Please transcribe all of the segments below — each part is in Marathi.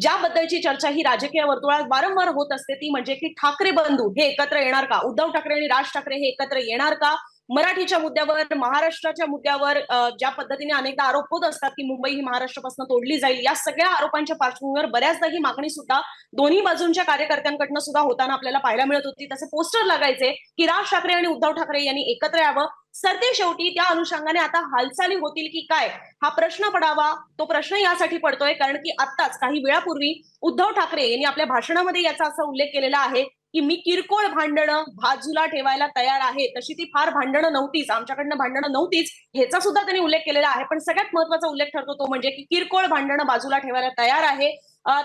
ज्याबद्दलची चर्चा ही राजकीय वर्तुळात वारंवार होत असते ती म्हणजे की ठाकरे बंधू हे एकत्र येणार का? उद्धव ठाकरे आणि राज ठाकरे हे एकत्र येणार का? मराठीच्या मुद्द्यावर महाराष्ट्राच्या मुद्द्यावर ज्या पद्धतीने अनेकदा आरोप होत असतात की मुंबई ही महाराष्ट्रापासून तोडली जाईल या सगळ्या आरोपांच्या पार्श्वभूमीवर बऱ्याचदा ही मागणी सुद्धा दोन्ही बाजूंच्या कार्यकर्त्यांकडनं सुद्धा होताना आपल्याला पाहायला मिळत होती. तसे पोस्टर लागायचे की राज ठाकरे आणि उद्धव ठाकरे यांनी एकत्र यावं. सरते शेवटी त्या अनुषंगाने आता हालचाली होतील की काय? हा प्रश्न पडावा तो प्रश्न यासाठी पडतोय कारण की आत्ताच काही वेळापूर्वी उद्धव ठाकरे यांनी आपल्या भाषणामध्ये याचा असा उल्लेख केलेला आहे की मी किरकोळ भांडणं बाजूला ठेवायला तयार आहे तशी ती फार भांडणं नव्हतीच. आमच्याकडनं भांडणं नव्हतीच. ह्याचा सुद्धा त्यांनी उल्लेख केलेला आहे. पण सगळ्यात महत्त्वाचा उल्लेख ठरतो तो म्हणजे की किरकोळ भांडणं बाजूला ठेवायला तयार आहे.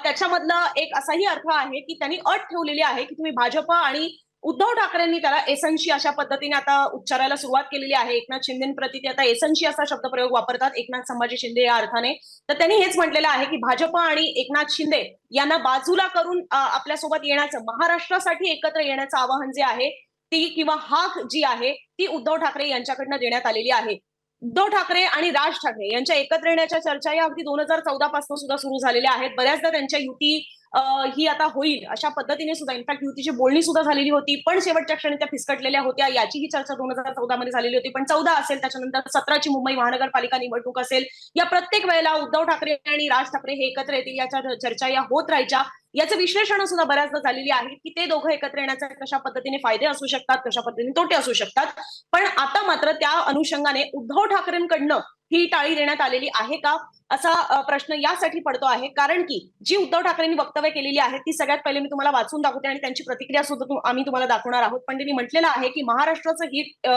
त्याच्यामधला एक असाही अर्थ आहे की त्यांनी अट ठेवलेली आहे की तुम्ही भाजप आणि उद्धव ठाकरेंनी त्याला एसनशी अशा पद्धतीने आता उच्चारायला सुरुवात केलेली आहे. एकनाथ शिंदेप्रती ते आता एसनशी असा शब्दप्रयोग वापरतात. एकनाथ संभाजी शिंदे या अर्थाने. तर त्यांनी हेच म्हटलेलं आहे की भाजप आणि एकनाथ शिंदे यांना बाजूला करून आपल्यासोबत येण्याचं महाराष्ट्रासाठी एकत्र येण्याचं आवाहन जे आहे ती किंवा हाक जी आहे ती उद्धव ठाकरे यांच्याकडनं देण्यात आलेली आहे. उद्धव ठाकरे आणि राज ठाकरे यांच्या एकत्र येण्याच्या चर्चा या अगदी दोन हजार चौदा पासून सुद्धा सुरू झालेल्या आहेत. बऱ्याचदा त्यांच्या युती ही आता होईल अशा पद्धतीने सुद्धा. इनफॅक्ट युतीची बोलणी सुद्धा झालेली होती पण शेवटच्या क्षणी त्या फिसकटलेल्या होत्या. याचीही चर्चा दोन हजार चौदा मध्ये झालेली होती. पण चौदा असेल त्याच्यानंतर सतराची मुंबई महानगरपालिका निवडणूक असेल. या प्रत्येक वेळेला उद्धव ठाकरे आणि राज ठाकरे हे एकत्र येतील याच्या चर्चा या होत राहायच्या. याचं विश्लेषण सुद्धा बऱ्याचदा झालेली आहे की ते दोघं एकत्र येण्याचे कशा पद्धतीने फायदे असू शकतात कशा पद्धतीने तोटे असू शकतात. पण आता मात्र त्या अनुषंगाने उद्धव ठाकरेंकडनं ही टाळी देण्यात आलेली आहे का? असा प्रश्न यासाठी पडतो आहे. कारण की जी उद्धव ठाकरेंनी वक्तव्य केलेली आहे ती सगळ्यात पहिले मी तुम्हाला वाचून दाखवते आणि त्यांची प्रतिक्रिया सुद्धा आम्ही तुम्हाला दाखवणार आहोत. पण त्यांनी म्हटलेलं आहे की महाराष्ट्राचं हित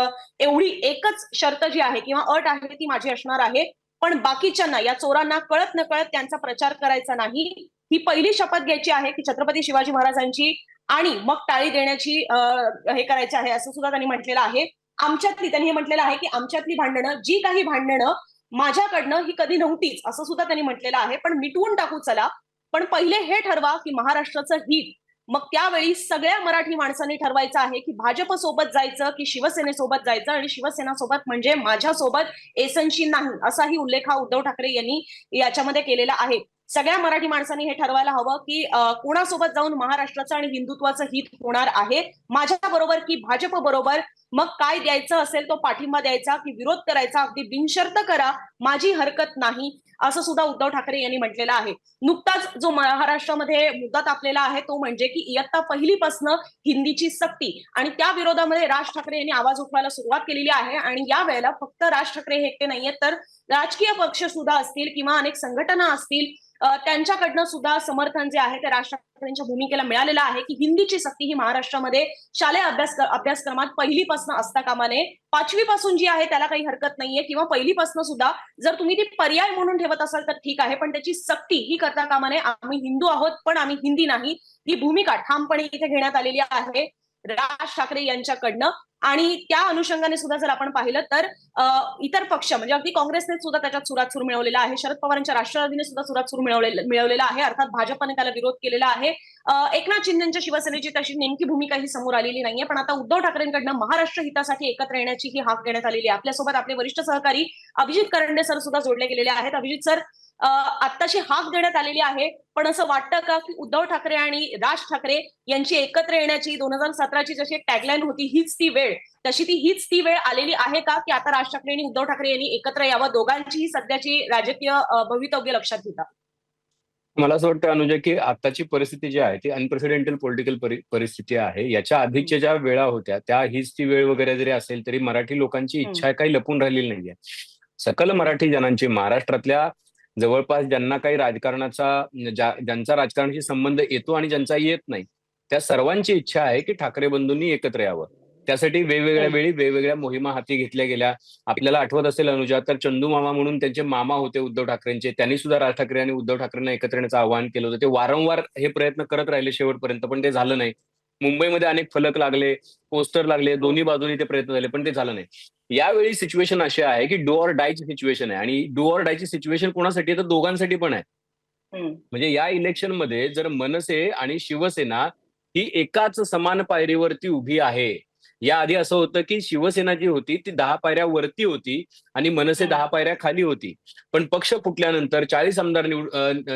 एवढी एकच शर्त जी आहे किंवा अट आहे ती माझी असणार आहे. पण बाकीच्यांना या चोरांना कळत न कळत त्यांचा प्रचार करायचा नाही. ही पहिली शपथ घ्यायची आहे की छत्रपती शिवाजी महाराजांची आणि मग टाळी देण्याची हे करायची आहे असं सुद्धा त्यांनी म्हटलेलं आहे. आमच्यातली त्यांनी हे म्हटलेलं आहे की आमच्यातली भांडणं जी काही भांडणं माझ्याकडनं ही कधी नव्हतीच असं सुद्धा त्यांनी म्हटलेलं आहे. पण मिटवून टाकू चला. पण पहिले हे ठरवा की महाराष्ट्राचं हित. मग त्यावेळी सगळ्या मराठी माणसांनी ठरवायचं आहे की भाजप सोबत जायचं की शिवसेनेसोबत जायचं आणि शिवसेना सोबत म्हणजे माझ्यासोबत एसनशी नाही असाही उल्लेख हा उद्धव ठाकरे यांनी याच्यामध्ये केलेला आहे. सगळ्या मराठी माणसांनी हे ठरवायला हवं की कोणासोबत जाऊन महाराष्ट्राचं आणि हिंदुत्वाचं हित होणार आहे? माझ्या बरोबर की भाजप बरोबर मग काय द्यायचं असेल तो पाठिंबा द्यायचा की विरोध करायचा? अगदी बिनशर्त करा. माझी हरकत नाही. असं सुद्धा उद्धव ठाकरे यांनी म्हटलेलं आहे. नुकताच जो महाराष्ट्रामध्ये मुद्दा तापलेला आहे तो म्हणजे की इयत्ता पहिलीपासनं हिंदीची सक्ती आणि त्या विरोधामध्ये राज ठाकरे यांनी आवाज उठवायला सुरुवात केलेली आहे आणि या वेळेला फक्त राज ठाकरे हे एकटे नाहीयेत तर राजकीय पक्ष सुद्धा असतील किंवा अनेक संघटना असतील त्यांच्याकडनं सुद्धा समर्थन जे आहे ते राज ठाकरे ठाकरेंच्या भूमिकेला मिळालेलं आहे की हिंदीची सक्ती ही महाराष्ट्रामध्ये शालेय अभ्यास अभ्यासक्रमात पहिलीपासून असता कामा नये पाचवी पासून जी आहे त्याला काही हरकत नाहीये किंवा पहिलीपासून सुद्धा जर तुम्ही ती पर्याय म्हणून ठेवत असाल तर ठीक आहे पण त्याची सक्ती ही करता कामा नये आम्ही हिंदू आहोत पण आम्ही हिंदी नाही. ही भूमिका ठामपणे इथे घेण्यात आलेली आहे. राज ठाकरे यांच्याकडनं. आणि त्या अनुषंगाने सुद्धा जर आपण पाहिलं तर इतर पक्ष म्हणजे अगदी काँग्रेसने सुद्धा त्याच्यात सुरात सूर मिळवलेला आहे. शरद पवारांच्या राष्ट्रवादीने सुद्धा सुरात सूर मिळवलेला आहे. अर्थात भाजपने त्याला विरोध केलेला आहे. एकनाथ शिंदेच्या शिवसेनेची तशी नेमकी भूमिका ही समोर आलेली नाहीये पण आता उद्धव ठाकरेंकडनं महाराष्ट्र हितासाठी एकत्र येण्याची ही हाक देण्यात आलेली आहे. आपल्यासोबत आपले वरिष्ठ सहकारी अभिजित करंडे सर सुद्धा जोडले गेलेले आहेत. अभिजित सर आत्ताशी हाक देण्यात आलेली आहे. पण असं वाटतं का की उद्धव ठाकरे आणि राज ठाकरे यांची एकत्र येण्याची दोन हजार सतराची जशी एक टॅगलाईन होती हीच ती वेळ तशी ती हीच ती वेळ आलेली आहे का की आता राज ठाकरे आणि उद्धव ठाकरे यांनी एकत्र यावं? दोघांचीही सध्याची राजकीय भवितव्य लक्षात घेता. मला असं वाटतं अनुजा की आताची परिस्थिती जी आहे ती अनप्रेसिडेंटल पॉलिटिकल परिस्थिती आहे. याच्या आधीच्या ज्या वेळा होत्या त्या हीच ती वेळ वगैरे जरी असेल तरी मराठी लोकांची इच्छा काही लपून राहिलेली नाहीये. सकल मराठी जनांची महाराष्ट्रातल्या जवळपास ज्यांना काही राजकारणाचा ज्यांचा राजकारणाशी संबंध येतो आणि ज्यांचा येत नाही त्या सर्वांची इच्छा आहे की ठाकरे बंधूंनी एकत्र यावं. त्यासाठी वेगवेगळ्या वेळी वेगवेगळ्या मोहिमा हाती घेतल्या गेल्या. आपल्याला आठवत असेल अनुजा तर चंदू मामा म्हणून त्यांचे मामा होते उद्धव ठाकरेंचे. त्यांनी सुद्धा राज ठाकरे आणि उद्धव ठाकरेंना एकत्र येण्याचं आवाहन केलं होतं. ते वारंवार हे प्रयत्न करत राहिले शेवटपर्यंत पण ते झालं नाही. मुंबईमध्ये अनेक फलक लागले पोस्टर लागले दोन्ही बाजूनी ते प्रयत्न झाले पण ते झालं नाही. यावेळी सिच्युएशन अशी आहे की डू ऑर डायची सिच्युएशन आहे. आणि डू ऑर डायची सिच्युएशन कोणासाठी तर दोघांसाठी पण आहे. म्हणजे या इलेक्शनमध्ये जर मनसे आणि शिवसेना ही एकाच समान पायरीवरती उभी आहे याआधी असं होतं की शिवसेना जी होती ती दहा पायऱ्या वरती होती आणि मनसे. दहा पायऱ्या खाली होती पण पक्ष फुटल्यानंतर चाळीस आमदार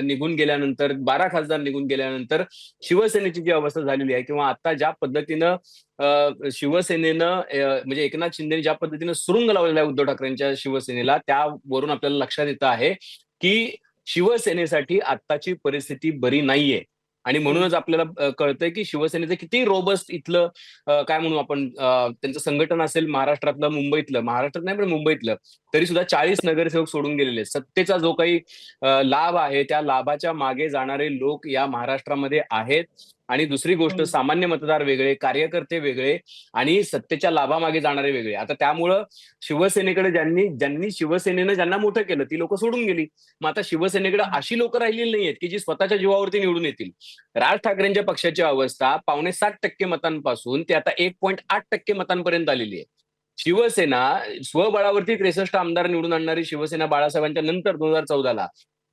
निघून गेल्यानंतर बारा खासदार निघून गेल्यानंतर शिवसेनेची जी अवस्था झालेली आहे किंवा आता ज्या पद्धतीनं शिवसेनेनं म्हणजे एकनाथ शिंदेने ज्या पद्धतीनं सुरुंग लावलेला आहे उद्धव ठाकरेंच्या शिवसेनेला त्यावरून आपल्याला लक्षात येतं आहे की शिवसेनेसाठी आत्ताची परिस्थिती बरी नाहीये आणि म्हणूनच आपल्याला कळतंय की शिवसेनेचं किती रोबस्ट इथलं काय म्हणू आपण त्यांचं संघटन असेल महाराष्ट्रातलं मुंबईतलं. महाराष्ट्रात नाही पण मुंबईतलं. तरी सुद्धा चाळीस नगरसेवक सोडून गेलेले. सत्तेचा जो काही लाभ आहे त्या लाभाच्या मागे जाणारे लोक या महाराष्ट्रामध्ये आहेत. आणि दुसरी गोष्ट. सामान्य मतदार वेगळे कार्यकर्ते वेगळे आणि सत्तेच्या लाभामागे जाणारे वेगळे. आता त्यामुळं शिवसेनेकडे ज्यांनी ज्यांनी शिवसेनेनं ज्यांना मोठं केलं ती लोक सोडून गेली. मग आता शिवसेनेकडे अशी लोक राहिलेली नाहीयेत की जी स्वतःच्या जीवावरती निवडून येतील. राज ठाकरेंच्या पक्षाची अवस्था पावणे सात टक्के मतांपासून ते आता एक पॉईंट आठ टक्के मतांपर्यंत आलेली आहे. शिवसेना स्वबळावरती त्रेसष्ट आमदार निवडून आणणारी शिवसेना बाळासाहेबांच्या नंतर दोन हजार चौदाला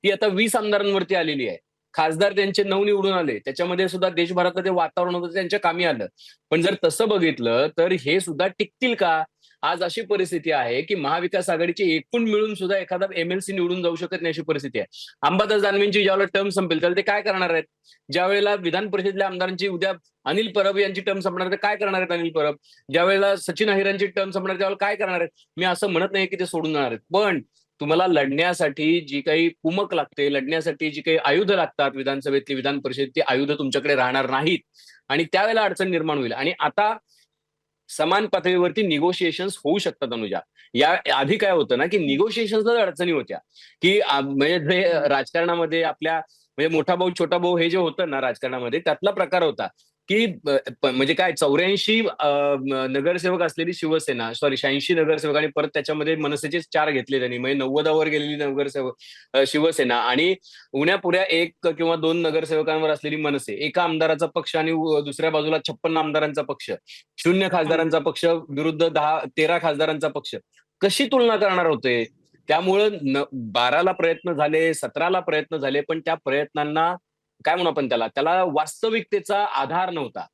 ती आता वीस आमदारांवरती आलेली आहे. खासदार त्यांचे नऊ निवडून आले. त्याच्यामध्ये सुद्धा देशभरातलं जे वातावरण होतं त्यांच्या कामी आलं. पण जर तसं बघितलं तर हे सुद्धा टिकतील का? आज अशी परिस्थिती आहे की महाविकास आघाडीची एकूण मिळून सुद्धा एखादा एमएलसी निवडून जाऊ शकत नाही अशी परिस्थिती आहे. अंबादास दानवेंची ज्यावेळेला टर्म संपेल त्याला ते काय करणार आहेत? ज्या वेळेला विधान परिषदेतल्या आमदारांची उद्या अनिल परब यांची टर्म संपणार ते काय करणार आहेत अनिल परब? ज्या वेळेला सचिन अहिरांची टर्म संपणार त्यावेळेला काय करणार आहेत? मी असं म्हणत नाही की ते सोडून जाणार आहेत. पण तुम्हाला लढण्यासाठी जी काही कुमक लागते लढण्यासाठी जी काही आयुध लागतात विधानसभेतली विधान परिषद ती आयुध तुमच्याकडे राहणार नाहीत. आणि त्यावेळेला अडचण निर्माण होईल. आणि आता समान पातळीवरती निगोशिएशन्स होऊ शकतात अनुजा. या आधी काय होतं ना की निगोशिएशन्स अडचणी होत्या. की म्हणजे राजकारणामध्ये आपल्या म्हणजे मोठा भाऊ छोटा भाऊ हे जे होतं ना राजकारणामध्ये त्यातला प्रकार होता. की म्हणजे काय चौऱ्याऐंशी नगरसेवक असलेली शिवसेना सॉरी शहाऐंशी नगरसेवक आणि परत त्याच्यामध्ये मनसेचे चार घेतले त्यांनी. म्हणजे नव्वदावर गेलेली नगरसेवक शिवसेना आणि उण्यापुऱ्या एक किंवा दोन नगरसेवकांवर असलेली मनसे. एका आमदाराचा पक्ष आणि दुसऱ्या बाजूला छप्पन्न आमदारांचा पक्ष. शून्य खासदारांचा पक्ष विरुद्ध दहा तेरा खासदारांचा पक्ष. कशी तुलना करणार होते? त्यामुळं न बाराला प्रयत्न झाले सतराला प्रयत्न झाले पण त्या प्रयत्नांना काय म्हणू आपण त्याला? त्याला वास्तविकतेचा आधार नव्हता.